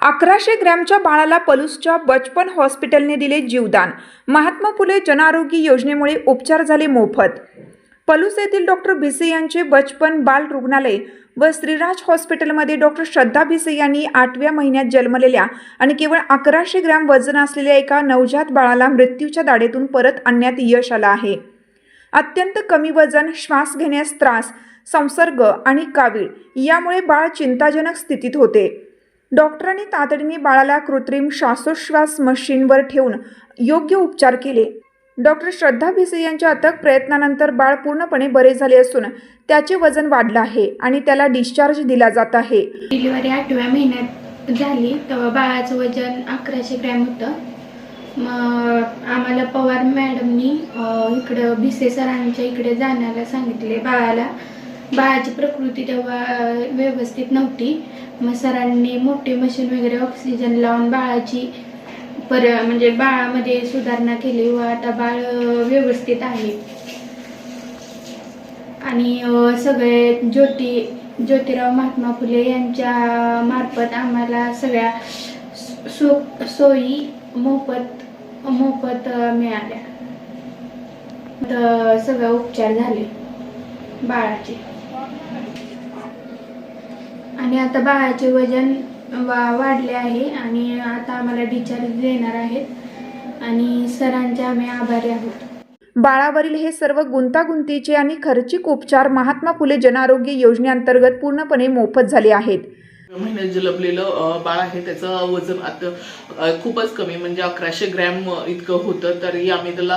अकराशे ग्रॅमच्या बाळाला पलूसच्या बचपन हॉस्पिटलने दिले जीवदान. महात्मा फुले जनआरोग्य योजनेमुळे उपचार झाले मोफत. पलूस येथील डॉक्टर भिसे यांचे बचपन बाल रुग्णालय व श्रीराज हॉस्पिटलमध्ये डॉक्टर श्रद्धा भिसे यांनी आठव्या महिन्यात जन्मलेल्या आणि केवळ अकराशे ग्रॅम वजन असलेल्या एका नवजात बाळाला मृत्यूच्या दाढेतून परत आणण्यात यश आलं आहे. अत्यंत कमी वजन श्वास घेण्यास त्रास संसर्ग आणि कावीळ यामुळे बाळ चिंताजनक स्थितीत होते. डॉक्टरांनी तातडीने बाळाला कृत्रिम श्वासोश्वास मशीनवर ठेवून योग्य उपचार केले. डॉक्टर श्रद्धा भिसे यांच्या अथक प्रयत्नानंतर बाळ पूर्णपणे बरे झाले असून त्याचे वजन वाढलं आहे आणि त्याला डिस्चार्ज दिला जात आहे. डिलिव्हरी आठव्या महिन्यात झाली. तेव्हा बाळाचं वजन अकराशे ग्रॅम होतं. मग आम्हाला पवार मॅडमनी इकडं भिसे सरांच्या इकडे जाण्याला सांगितले. बाळाला बाळाची प्रकृती तेव्हा व्यवस्थित नव्हती. मग सरांनी मोठी मशीन वगैरे ऑक्सिजन लावून बाळाची पर म्हणजे बाळामध्ये सुधारणा केली व आता बाळ व्यवस्थित आहे. आणि सगळे ज्योती ज्योतिराव महात्मा फुले यांच्या मार्फत आम्हाला सगळ्या सो सोयी मोफत मोफत मिळाल्या. तर सगळं उपचार झाले बाळाचे. आणि आता बाळाचे वजन वा वाढले आहे आणि आता आम्हाला डिस्चार्ज देणार आहेत. आणि सरांचे आम्ही आभारी आहोत. बाळावरील हे सर्व गुंतागुंतीचे आणि खर्चिक उपचार महात्मा फुले जनआरोग्य योजनेअंतर्गत पूर्णपणे मोफत झाले आहेत. महिन्यात जन्मलेलं बाळ आहे त्याचं वजन आता खूपच कमी म्हणजे अकराशे ग्रॅम इतकं होतं. तरी आम्ही त्याला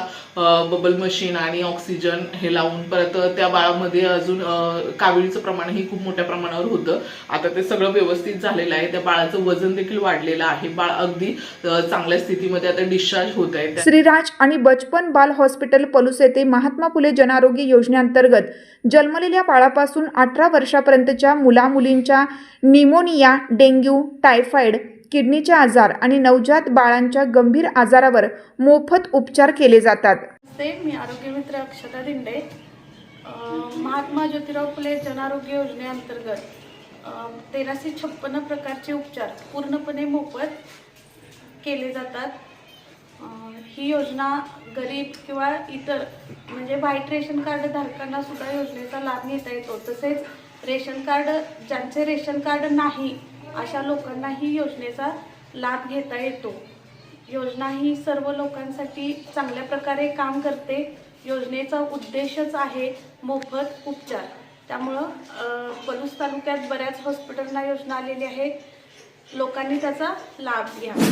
बबल मशीन आणि ऑक्सिजन हे लावून परत त्या बाळामध्ये अजून अ, काविळीचं प्रमाणही खूप मोठ्या प्रमाणावर होतं. आता ते सगळं व्यवस्थित झालेलं आहे. त्या बाळाचं वजन देखील वाढलेलं आहे. बाळ अगदी चांगल्या स्थितीमध्ये आता डिस्चार्ज होत आहे. श्रीराज आणि बचपन बाल हॉस्पिटल पलूस येथे महात्मा फुले जनारोग्य योजनेअंतर्गत जन्मलेल्या बाळापासून अठरा वर्षापर्यंतच्या मुलामुलींच्या निमोनिया डेंग्यू टायफॉइड किडनीचे आजार आणि नवजात बाळांच्या गंभीर आजारावर मोफत उपचार केले जातात. मी आरोग्य मित्र अक्षता दिंडे. महात्मा ज्योतिराव फुले जनआरोग्य योजनेअंतर्गत तेराशे छप्पन्न प्रकारचे उपचार पूर्णपणे मोफत केले जातात. ही योजना गरीब किंवा इतर म्हणजे व्हाईट रेशन कार्ड धारकांना सुद्धा योजनेचा लाभ घेता येतो. तसेच रेशन कार्ड ज्यांचे रेशन कार्ड नाही अशा लोकांना ही योजनेचा लाभ घेता येतो. योजना ही सर्व लोकांसाठी चांगल्या प्रकारे काम करते. योजनेचा उद्देशच आहे मोफत उपचार. त्यामुळं पलूस तालुक्यात बऱ्याच हॉस्पिटलना योजना आलेली आहे लोकांनी त्याचा लाभ घ्यावा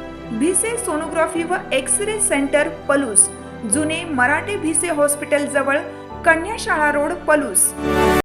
भिसे सोनोग्राफी व एक्स रे सेंटर पलूस. जुने मराठे भिसे हॉस्पिटल जवळ कन्याशाळा रोड पलूस.